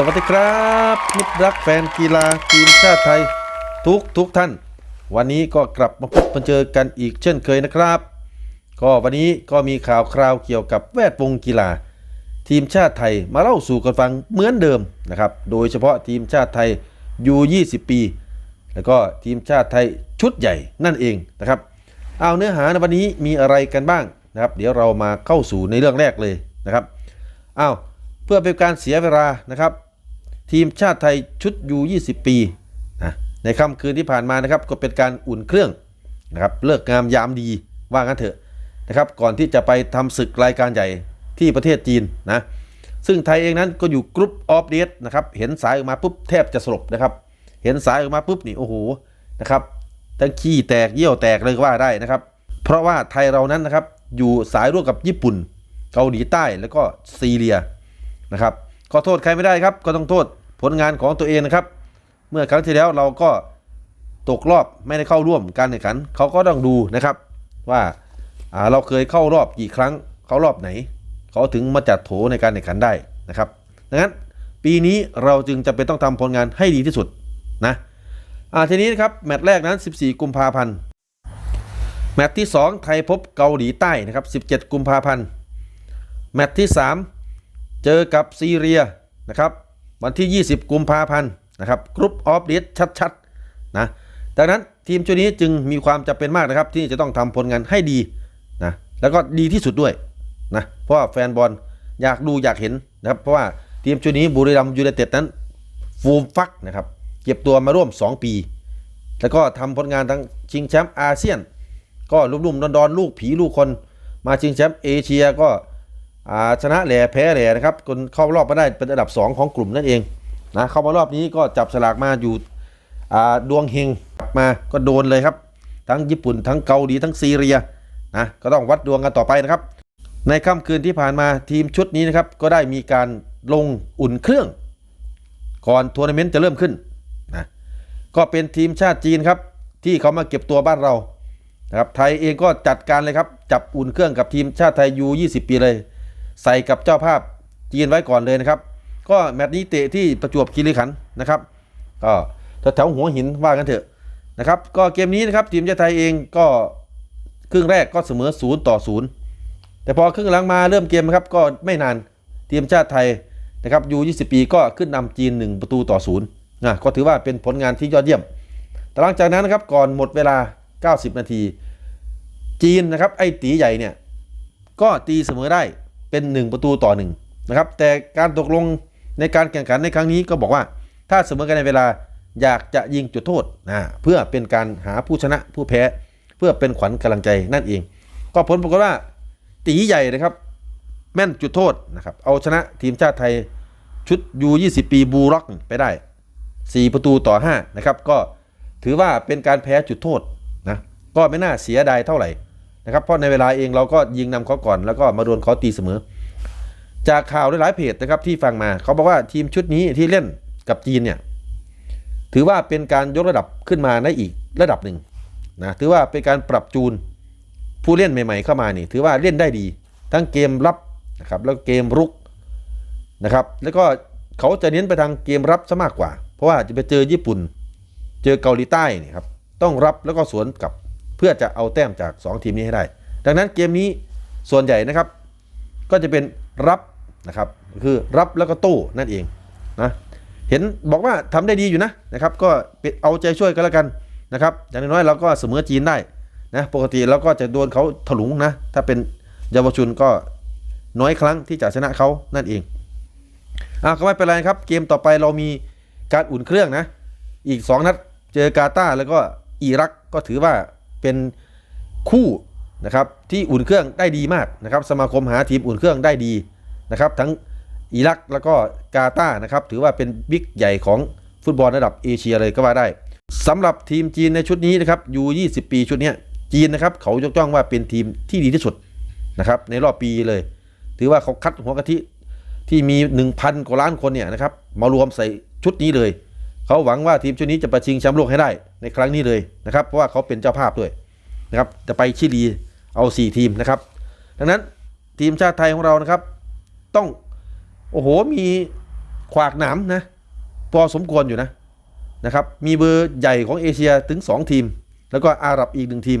สวัสดีครับมิตรรักแฟนกีฬาทีมชาติไทยทุกทุกท่าน วันนี้ก็กลับมาพบมาเจอกันอีกเช่นเคยนะครับ ก็วันนี้ก็มีข่าวคราวเกี่ยวกับแวดวงกีฬา ทีมชาติไทยมาเล่าสู่กันฟังเหมือนเดิมนะครับ โดยเฉพาะทีมชาติไทยยู20 ปี แล้วก็ทีมชาติไทยชุดใหญ่นั่นเองนะครับเอาเนื้อหาในวันนี้มีอะไรกันบ้างนะครับ เดี๋ยวเรามาเข้าสู่ในเรื่องแรกเลยนะครับอ้าวเพื่อเป็นการเสียเวลานะครับ ทีมชาติไทยชุดยู20 ปีนะในค่ำคืนที่ผ่านมานะครับก็เป็นการอุ่นเครื่องนะครับเลิกงามยามดีว่างั้นเถอะนะครับก่อนที่จะไปทำศึกรายการใหญ่ที่ประเทศจีนนะซึ่งไทยเองนั้นก็อยู่กรุ๊ปออฟเดตนะครับเห็นสายออกมาปุ๊บแทบจะสลบนะครับเห็นสายออกมาปุ๊บนี่โอ้โหนะครับทั้งขี้แตกเยี่ยวแตกเลยก็ว่าได้นะครับ เพราะว่าไทยเรานั้นนะครับอยู่สายร่วมกับญี่ปุ่น เกาหลีใต้แล้วก็ซีเรียนะครับก็โทษใครไม่ได้ครับก็ต้องโทษ ผลงานของตัวเองนะครับ เมื่อครั้งที่แล้วเราก็ตกรอบไม่ได้เข้าร่วมการแข่งขันเขาก็ต้องดูนะครับว่าเราเคยเข้ารอบกี่ครั้งเขารอบไหน เขาถึงมาจัดโถในการแข่งขันได้นะครับดังนั้นปีนี้เราจึงจะเป็นต้องทำผลงานให้ดีที่สุดนะทีนี้นะครับแมตช์แรกนั้น 14 กุมภาพันธ์แมตช์ที่ 2 ไทยพบเกาหลีใต้นะครับ 17 กุมภาพันธ์ แมตช์ที่ 3 เจอกับซีเรียนะครับ วันที่ 20 กุมภาพันธ์นะครับกรุ๊ปออฟเดตชัดๆนะดังนั้นทีมชุดนี้จึงมีความจำเป็นมากนะครับ ที่จะต้องทำผลงานให้ดีนะแล้วก็ดีที่สุดด้วยนะเพราะว่าแฟนบอลอยากดูอยากเห็นนะครับเพราะว่าทีมชุดนี้บุรีรัมยูไนเต็ดนั้นฟูมฟักนะครับเก็บตัวมาร่วม 2 ปี แล้วก็ทำผลงานทั้งชิงแชมป์อาเซียน ก็รุ่มๆดอนๆลูกผีลูกคน มาชิงแชมป์เอเชียก็ ชนะแหล่แพ้แหล่นะครับจนเข้ารอบมาได้เป็นอันดับ 2 ของกลุ่มนั่นเองนะเข้ามารอบนี้ก็จับสลากมาอยู่ดวงเฮงมาก็โดนเลยครับ ทั้งญี่ปุ่นทั้งเกาหลีทั้งซีเรียนะก็ต้องวัดดวงกันต่อไปนะครับ ในค่ำคืนที่ผ่านมาทีมชุดนี้นะครับก็ได้มีการลงอุ่นเครื่อง ก่อนทัวร์นาเมนต์จะเริ่มขึ้นนะก็เป็นทีมชาติจีนครับ ที่เขามาเก็บตัวบ้านเรานะครับไทยเองก็จัดการเลยครับ จับอุ่นเครื่องกับทีมชาติไทยยู20 ปีเลย ใส่กับเจ้าภาพจีนไว้ก่อนเลยนะครับ ก็แมตช์นี้เตะที่ประจวบคีรีขันธ์นะครับก็แถวหัวหินว่ากันเถอะนะครับ ก็เกมนี้นะครับทีมชาติไทยเองก็ครึ่งแรกก็เสมอ0ต่อ0แต่พอครึ่งหลังมาเริ่มเกมนะครับก็ไม่นานทีมชาติไทยนะครับยู20 ปีก็ขึ้นนำจีน 1 ประตูต่อ0นะก็ถือว่าเป็นผลงานที่ยอดเยี่ยม แต่หลังจากนั้นนะครับก่อนหมดเวลา 90 นาที จีนนะครับไอ้ตีใหญ่เนี่ยก็ตีเสมอได้ เป็น 1 ประตูต่อ1นะครับแต่การตกลงในการแข่งขันในครั้งนี้ก็บอกว่า ถ้าเสมอกันในเวลาอยากจะยิงจุดโทษนะเพื่อเป็นการหาผู้ชนะผู้แพ้ เพื่อเป็นขวัญกำลังใจนั่นเอง ก็ผลปรากฏว่า ตีใหญ่นะครับ แม่นจุดโทษนะครับเอาชนะทีมชาติไทยชุดยู20 ปีบูร็อกไปได้ 4 ประตูต่อ5นะครับก็ถือว่าเป็นการแพ้จุดโทษนะก็ไม่น่าเสียดายเท่าไหร่ นะครับเพราะในเวลาเองเราก็ยิงนำเขาก่อนแล้วก็มาโดนเขาตีเสมอ จากข่าวหลายเพจนะครับที่ฟังมาเขาบอกว่าทีมชุดนี้ที่เล่นกับจีนเนี่ยถือว่าเป็นการยกระดับขึ้นมาในอีกระดับหนึ่งนะถือว่าเป็นการปรับจูนผู้เล่นใหม่ ๆ เข้ามานี่ถือว่าเล่นได้ดี ทั้งเกมรับนะครับแล้วเกมรุกนะครับแล้วก็เขาจะเน้นไปทางเกมรับซะมากกว่า เพราะว่าจะไปเจอญี่ปุ่น เจอเกาหลีใต้นี่ครับต้องรับแล้วก็สวนกลับ เพื่อจะเอาแต้มจาก 2 ทีมนี้ให้ได้ ดังนั้นเกมนี้ส่วนใหญ่นะครับ ก็จะเป็นรับนะครับคือรับแล้วก็โต้นั่นเองนะเห็นบอกว่าทำได้ดีอยู่นะนะครับ ก็เป็นเอาใจช่วยกันแล้วกันนะครับอย่างน้อยเราก็เสมอจีนได้นะปกติเราก็จะโดนเขาถลุงนะถ้าเป็นเยาวชนก็น้อยครั้งที่จะชนะเขานั่นเองอะก็ไม่เป็นไรครับ เกมต่อไปเรามีการอุ่นเครื่องนะ อีก 2 นัดเจอกาตาร์แล้วก็อิรักก็ถือว่า เป็นคู่นะครับที่อุ่นเครื่องได้ดีมากนะครับสมาคมหาทีมอุ่นเครื่องได้ดีนะครับทั้งอิรักแล้วก็กาตาร์นะครับถือว่าเป็นบิ๊กใหญ่ของฟุตบอลระดับเอเชียเลยก็ว่าได้สำหรับทีมจีนในชุดนี้นะครับยู20 ปีชุดนี้จีนนะครับเขายกย่องว่าเป็นทีมที่ดีที่สุดนะครับในรอบปีเลย ถือว่าเขาคัดหัวกะทิที่มี 1,000 กว่าล้านคนเนี่ยนะครับมารวมใส่ชุดนี้เลย เขาหวังว่าทีมชุดนี้จะประชิงแชมป์โลกให้ได้ในครั้งนี้เลยนะครับ เพราะว่าเขาเป็นเจ้าภาพด้วยนะครับจะไปชิลีเอา 4 ทีมนะครับ ดังนั้นทีมชาติไทยของเรานะครับ ต้องโอ้โหมีขวากหนามนะพอสมควรอยู่นะนะครับ มีเบอร์ใหญ่ของเอเชียถึง 2 ทีม แล้วก็อาหรับอีกหนึ่งทีม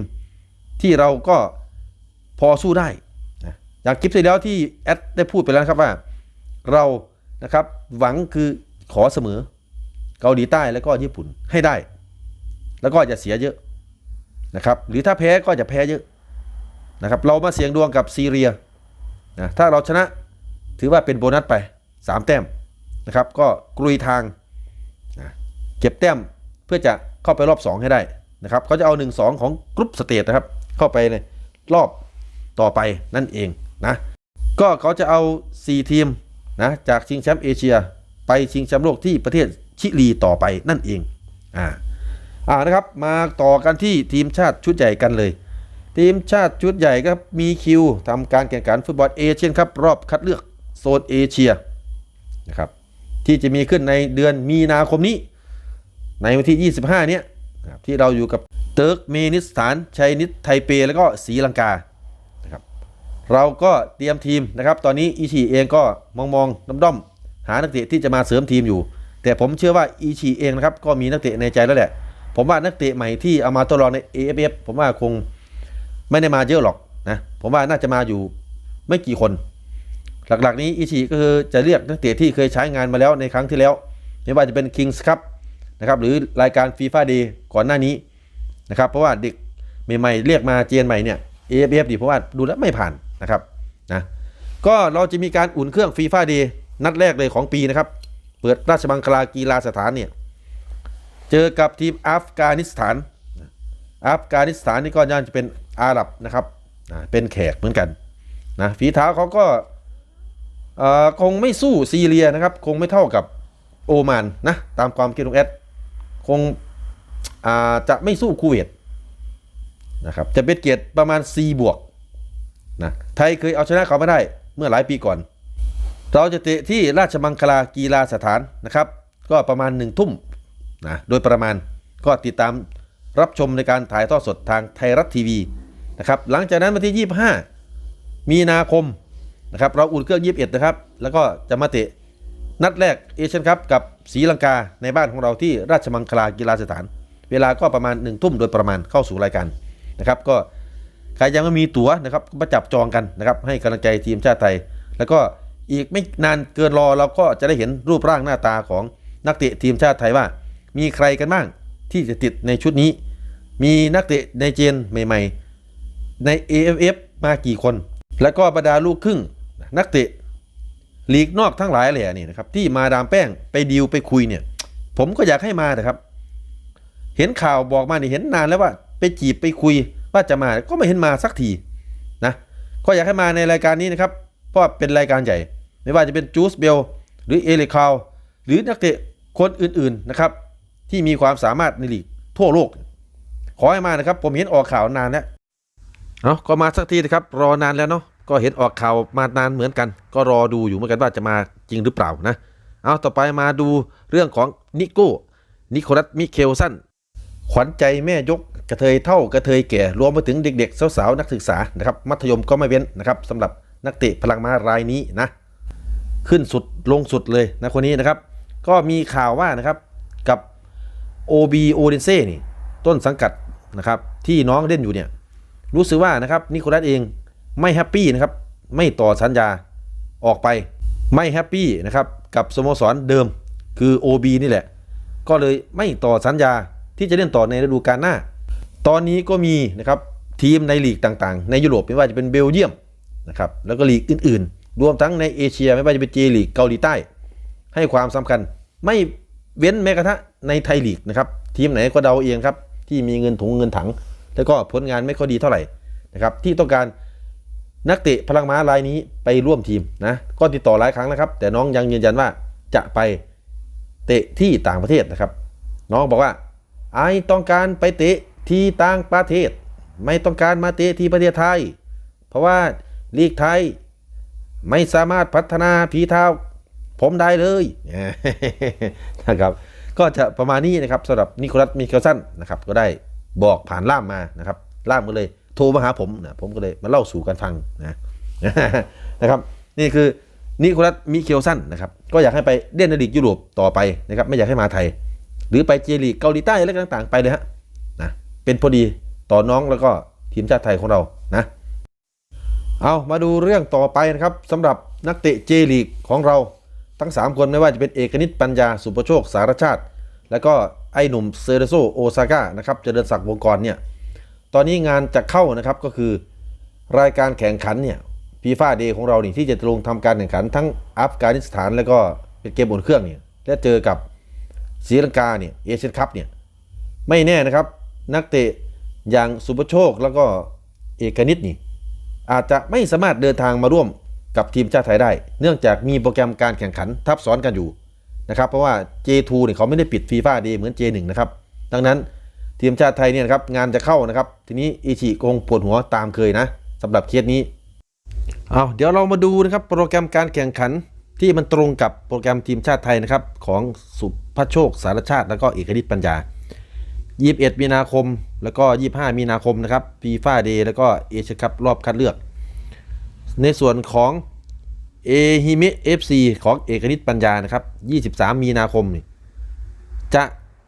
ที่เราก็พอสู้ได้นะอย่างคลิปที่แล้วที่แอดได้พูดไปแล้วครับว่าเรานะครับหวังคือขอเสมอ เกาหลีใต้แล้วก็ญี่ปุ่นให้ได้ แล้วก็จะเสียเยอะนะครับ หรือถ้าแพ้ก็จะแพ้เยอะนะครับ เรามาเสี่ยงดวงกับซีเรียนะถ้าเราชนะถือว่าเป็นโบนัสไป 3 แต้มนะครับ ก็กลุยทางนะเก็บแต้มเพื่อจะเข้าไปรอบ 2 ให้ได้นะครับเขาจะเอา 1-2 ของกรุ๊ปสเตทนะครับ เข้าไปในรอบต่อไปนั่นเองนะก็เขาจะเอา 4 ทีมนะจากชิงแชมป์เอเชีย ไปชิงแชมป์โลกที่ประเทศ ชิลีต่อไปนั่นเองอ่าอ่านะครับมาต่อกันที่ทีมชาติชุดใหญ่กันเลย ทีมชาติชุดใหญ่ครับมีคิวทำการแข่งขันฟุตบอลเอเชียนครับรอบคัดเลือกโซนเอเชียนะครับที่จะมีขึ้นในเดือนมีนาคมนี้ ในวันที่ 25 เนี้ยนะครับที่เราอยู่กับเติร์กเมนิสถานชัยนิตไทเป แล้วก็ศรีลังกานะครับเราก็เตรียมทีมนะครับ ตอนนี้อีชีเองก็มองมองด้อมด้อมๆหานักเตะที่จะมาเสริมทีมอยู่ แต่ผมเชื่อว่าอีชีเองนะครับก็มีนักเตะในใจแล้วแหละ ผมว่านักเตะใหม่ที่เอามาทดลองใน AFF ผมว่าคงไม่ได้มาเยอะหรอกนะผมว่าน่าจะมาอยู่ไม่กี่คน หลักๆ นี้อีชีก็คือจะเรียกนักเตะที่เคยใช้งานมาแล้วในครั้งที่แล้ว ไม่ว่าจะเป็น Kings Cup นะครับหรือรายการ FIFA Day ก่อนหน้านี้นะครับเพราะว่าเด็กใหม่ๆเรียกมาเจนใหม่เนี่ย AFF ดีเพราะว่าดูแล้วไม่ผ่านนะครับนะก็เราจะมีการอุ่นเครื่องฟีฟ่าเดย์นัดแรกเลยของปีนะครับ เปิดราชบังคลากีฬาสถานเนี่ยเจอกับทีมอัฟกานิสถาน อัฟกานิสถานนี่ก็ย่านจะเป็นอาหรับนะครับเป็นแขกเหมือนกันนะฝีเท้าเขาก็คงไม่สู้ซีเรียนะครับ คงไม่เท่ากับโอมานนะตามความคิดของแอดคงจะไม่สู้คูเวตนะครับจะเป็นเกียรติประมาณ C บวกนะไทยเคยเอาชนะเขาไม่ได้เมื่อหลายปีก่อน เราจะเตะที่ราชมังคลากีฬาสถานนะครับ ก็ประมาณหนึ่งทุ่มนะโดยประมาณก็ติดตามรับชมในการถ่ายทอดสดทางไทยรัฐทีวีนะครับหลังจากนั้นวันที่ 25 มีนาคมนะครับเราอุ่นเครื่อง 21 นะครับ แล้วก็จะมาเตะนัดแรกเอเชียนคัพกับศรีลังกาในบ้านของเราที่ราชมังคลากีฬาสถาน เวลาก็ประมาณ1ทุ่มโดยประมาณเข้าสู่รายการนะครับก็ใครยังไม่มีตั๋วนะครับก็มาจับจองกันนะครับให้กำลังใจทีมชาติไทย แล้วก็ อีกไม่นานเกินรอเราก็จะได้เห็นรูปร่างหน้าตาของนักเตะทีมชาติไทยว่า มีใครกันบ้างที่จะติดในชุดนี้ มีนักเตะในเจนใหม่ ๆ ใน AFF มากี่คน แล้วก็บรรดาลูกครึ่ง นักเตะลีกนอกทั้งหลายแหล่นี่นะครับที่มาดามแป้งไปดีลไปคุยเนี่ย ผมก็อยากให้มานะครับ เห็นข่าวบอกมาเนี่เห็นนานแล้วว่า ไปจีบไปคุยว่าจะมาก็ไม่เห็นมาสักทีนะก็อยากให้มาในรายการนี้นะครับ เพราะเป็นรายการใหญ่ ไม่ว่าจะเป็นจูสเบลหรือเอเลคาวหรือนักเตะคนอื่นๆนะครับ ที่มีความสามารถในลีกทั่วโลก ขอให้มานะครับ ผมเห็นออกข่าวนานแล้วเอาก็มาสักทีนะครับ รอนานแล้วเนาะก็เห็นออกข่าวมานานเหมือนกัน ก็รอดูอยู่เหมือนกันว่าจะมาจริงหรือเปล่านะ เอาต่อไปมาดูเรื่องของนิโก้นิโคลัสมิเคลสันขวัญใจแม่ยกกระเทยเท่ากระเทยแก่รวมไปถึงเด็กๆ สาวๆ นักศึกษานะครับมัธยมก็ไม่เว้นนะครับสำหรับนักเตะพลังม้ารายนี้นะ ขึ้นสุดลงสุดเลยนะคนนี้นะครับ ก็มีข่าวว่านะครับกับ OB o d e n s e นี่ต้นสังกัดนะครับที่น้องเล่นอยู่เนี่ยรู้สึกว่านะครับนิโคลัสเองไม่แฮปปี้นะครับไม่ต่อสัญญาออกไปไม่แฮปปี้นะครับกับสโมสรเดิมคือ OB นี่แหละ ก็เลยไม่ต่อสัญญาที่จะเล่นต่อในฤดูกาลหน้า ตอนนี้ก็มีนะครับทีมในลีกต่างๆ ในยุโรปไม่ว่าจะเป็นเบลเยียมนะครับแล้วก็ลีกอื่นๆ รวมทั้งในเอเชียไม่ว่าจะเป็นเจลีกเกาหลีใต้ ให้ความสำคัญ ไม่เว้นแม้กระทั่งในไทยลีกนะครับ ทีมไหนก็เดาเองครับ ที่มีเงินถุงเงินถัง แล้วก็ผลงานไม่ค่อยดีเท่าไหร่นะครับ ที่ต้องการนักเตะพลังม้ารายนี้ไปร่วมทีมนะ ก็ติดต่อหลายครั้งนะครับ แต่น้องยังยืนยันว่าจะไปเตะที่ต่างประเทศนะครับ น้องบอกว่าไอต้องการไปเตะที่ต่างประเทศ ไม่ต้องการมาเตะที่ประเทศไทย เพราะว่าลีกไทย ไม่สามารถพัฒนาผีเท้า ผมได้เลยนะครับ ก็จะประมาณนี้นะครับสำหรับนิโคลัสมิเคลสันนะครับ ก็ได้บอกผ่านล่ามมานะครับ ล่ามก็เลยโทรมาหาผมนะผมก็เลยมาเล่าสู่กันฟังนะนะครับนี่คือนิโคลัสมิเคลสันนะครับ ก็อยากให้ไปเล่นในลีกยุโรปต่อไปนะครับ ไม่อยากให้มาไทย หรือไปเจลีกเกาหลีใต้อะไรต่างๆ ไปเลยฮะนะเป็นพอดีต่อน้องแล้วก็ทีมชาติไทยของเรานะ เอามาดูเรื่องต่อไปนะครับสำหรับนักเตะเจลีกของเราทั้ง 3 คนไม่ว่าจะเป็นเอกนิตปัญญาสุประโชคสารชาติ แล้วก็ไอ้หนุ่มเซเรโซโอซาก้านะครับเจริญศักดิ์วงกรเนี่ยตอนนี้งานจะเข้านะครับก็คือรายการแข่งขันเนี่ยฟีฟ่าเดย์ของเรานี่ที่จะลงทำการแข่งขันทั้งอัฟกานิสถานแล้วก็เป็นเกมบนเครื่องเนี่ยและเจอกับศรีลังกาเนี่ยเอเชียนคัพเนี่ยไม่แน่นะครับนักเตะอย่างสุประโชคแล้วก็เอกนิตนี่ อาจจะไม่สามารถเดินทางมาร่วมกับทีมชาติไทยได้ เนื่องจากมีโปรแกรมการแข่งขันทับซ้อนกันอยู่นะครับเพราะว่า J2 เนี่ยเขาไม่ได้ปิดฟีฟ่าดีเหมือน J1 นะครับดังนั้นทีมชาติไทยเนี่ยครับงานจะเข้านะครับ ทีนี้อิชิคงปวดหัวตามเคยนะสำหรับเคสนี้เอาเดี๋ยวเรามาดูนะครับโปรแกรมการแข่งขันที่มันตรงกับโปรแกรมทีมชาติไทยนะครับของสุภโชคสารชาติ แล้วก็เอกนิตปัญญา 21 มีนาคม แล้วก็ 25 มีนาคมนะครับฟีฟ่าเดย์แล้วก็เอเชียคัพรอบคัดเลือก ในส่วนของเอฮิเมะเอฟซีของเอกนิตปัญญานะครับ 23 มีนาคมนี่จะ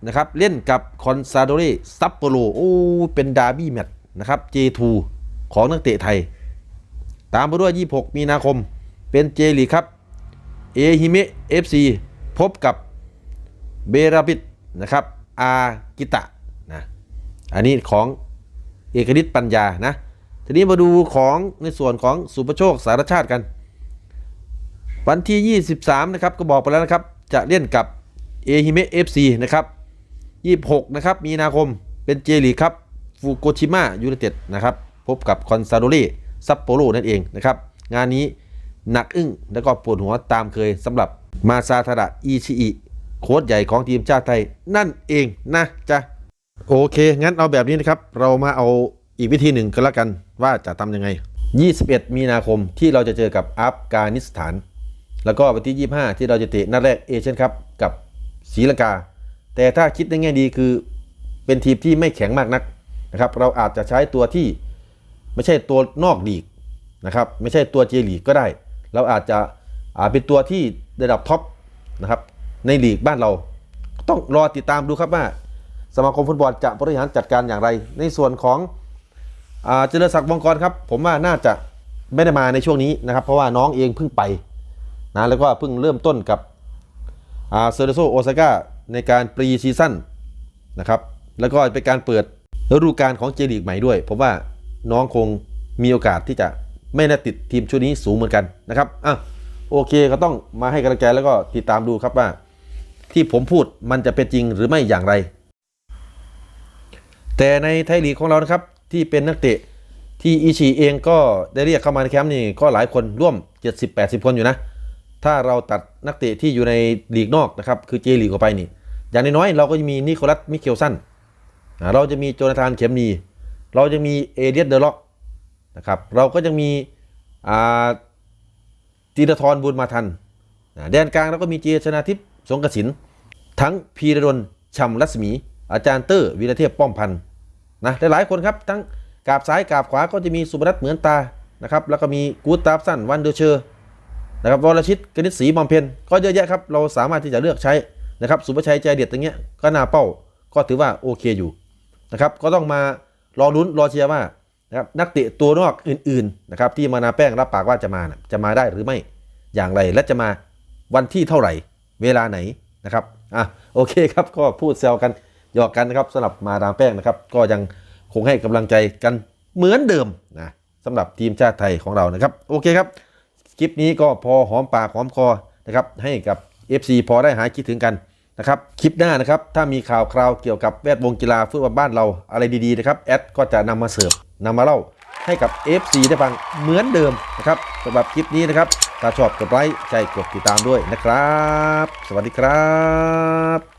นะครับเล่นกับคอนซาโดเรซัปโปโรโอ้เป็นดาร์บี้แมตช์นะครับ J2 ของนักเตะไทย ตามไปด้วย 26 มีนาคม เป็นเจลีครับเอฮิเมเอฟซีพบกับเบราบิดนะครับ อากิตะ อันนี้ของเอกนิตปัญญานะทีนี้มาดูของในส่วนของสุประโชคสารชาติกัน วันที่ 23 นะครับ ก็บอกไปแล้วนะครับ จะเล่นกับเอฮิเมะเอฟซีนะครับ 26 นะครับ มีนาคมเป็นเจลีครับฟูโกชิมะยูไนเต็ดนะครับ พบกับคอนซาโดเรซัปโปโรนั่นเองนะครับ งานนี้หนักอึ้งแล้วก็ปวดหัวตามเคยสำหรับมาซาทาดะอิชิอิโค้ชใหญ่ของทีมชาติไทยนั่นเองนะจ๊ะ โอเค งั้นเอาแบบนี้นะครับ เรามาเอาอีกวิธีหนึ่งกันละกันว่าจะทำยังไง 21 มีนาคมที่เราจะเจอกับอัฟกานิสถาน แล้วก็วันที่ 25 ที่เราจะเตะนัดแรกเอเชียนคัพกับศรีลังกา แต่ถ้าคิดในแง่ดีคือเป็นทีมที่ไม่แข็งมากนักนะครับ เราอาจจะใช้ตัวที่ไม่ใช่ตัวนอกลีกนะครับ ไม่ใช่ตัวเจลีกก็ได้ เราอาจจะอาเป็นตัวที่ระดับท็อปนะครับในลีกบ้านเรา ต้องรอติดตามดูครับว่า สมาคมฟุตบอลจะบริหารจัดการอย่างไร ในส่วนของเจริญศักดิ์วงกรครับ ผมว่าน่าจะไม่ได้มาในช่วงนี้นะครับ เพราะว่าน้องเองเพิ่งไปนะแล้วก็เพิ่งเริ่มต้นกับเซอร์โซโอซาก้าในการปรีซีซั่นนะครับแล้วก็เป็นการเปิดฤดูกาลของเจลีกใหม่ด้วย ผมว่าน้องคงมีโอกาสที่จะไม่ได้ติดทีมชุดนี้สูงเหมือนกันนะครับอะโอเคก็ต้องมาให้กำลังใจแล้วก็ติดตามดูครับว่า ที่ผมพูดมันจะเป็นจริงหรือไม่อย่างไร แต่ในไทยลีกของเรานะครับที่เป็นนักเตะที่อิชิเองก็ได้เรียกเข้ามาในแคมป์นี่ก็หลายคนร่วม 70-80 คนอยู่นะ ถ้าเราตัดนักเตะที่อยู่ในลีกนอกนะครับคือเจลีกออกไปนี่ อย่างน้อยๆเราก็จะมีนิโคลัสมิเคลสันเราจะมีโจนาธานเข็มนีเราจะมีเอเดียสเดอร์ล็อกนะครับเราก็จะมีอ่าธีรทรบุญมาทันแดนกลางเราก็มีเจชนาทิพย์สงกสินทั้งพีรดลช่ำรัศมี อาจารย์เตอร์วีรเทพป้อมพันธ์ นะหลายๆคนครับทั้งกาบซ้ายกาบขวาก็จะมีสุบรัตเหมือนตานะครับแล้วก็มีกูตาฟสันวันเดอร์เชอร์นะครับวรชิตกนิษฐ์ศรีบำเพ็ญก็เยอะแยะครับเราสามารถที่จะเลือกใช้นะครับสุภชัยใจเด็ดอย่างเงี้ยก็น่าเป้าก็ถือว่าโอเคอยู่นะครับก็ต้องมารอลุ้นรอเชียร์ว่านะครับนักเตะตัวนอกอื่นๆนะครับที่มานาแป้งรับปากว่าจะมานะจะมาได้หรือไม่อย่างไรและจะมาวันที่เท่าไหร่ เวลาไหนนะครับอะโอเคครับก็พูดแซวกัน หยอกกันนะครับสำหรับมาดามแป้งนะครับ ก็ยังคงให้กำลังใจกันเหมือนเดิมนะสำหรับทีมชาติไทยของเรานะครับ โอเคครับ คลิปนี้ก็พอหอมปากหอมคอนะครับให้กับ FC พอได้หายคิดถึงกันนะครับคลิปหน้านะครับถ้ามีข่าวคราวเกี่ยวกับแวดวงกีฬาฟุตบอลบ้านเราอะไรดีๆนะครับแอดก็จะนำมาเสิร์ฟนำมาเล่าให้กับ FC ได้ฟังเหมือนเดิมนะครับสำหรับคลิปนี้นะครับถ้าชอบกดไลค์ใจกดติดตามด้วยนะครับ สวัสดีครับ